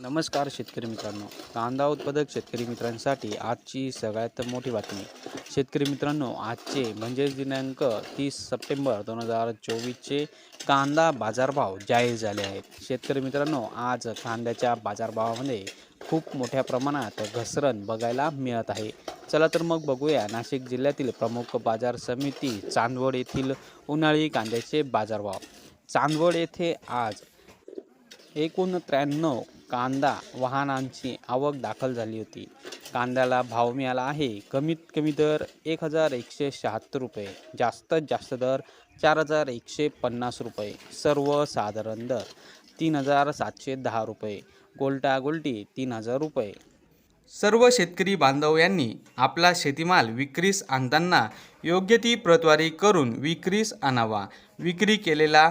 नमस्कार शेतकरी मित्रांनो. कांदा उत्पादक शेतकरी मित्रांसाठी आजची सगळ्यात मोठी बातमी. शेतकरी मित्रांनो आजचे म्हणजेच दिनांक तीस सप्टेंबर दोन हजार चोवीसचे कांदा बाजारभाव जाहीर झाले आहेत. शेतकरी मित्रांनो आज कांद्याच्या बाजारभावामध्ये खूप मोठ्या प्रमाणात घसरण बघायला मिळत आहे. चला तर मग बघूया नाशिक जिल्ह्यातील प्रमुख बाजार समिती चांदवड येथील उन्हाळी कांद्याचे बाजारभाव. चांदवड येथे आज एकूण त्र्याण्णव कांदा वाहनांची आवक दाखल झाली होती. कांद्याला भाव मिळाला आहे. कमीत कमी दर एक हजार एकशे शहात्तर रुपये. जास्तीत जास्त दर चार हजार एकशे पन्नास रुपये. सर्वसाधारण दर तीन हजार सातशे दहा रुपये. गोलटा गोलटी तीन हजार रुपये. सर्व शेतकरी बांधव यांनी आपला शेतीमाल विक्रीस आणताना योग्य ती प्रतवारी करून विक्रीस आणावा. विक्री केलेला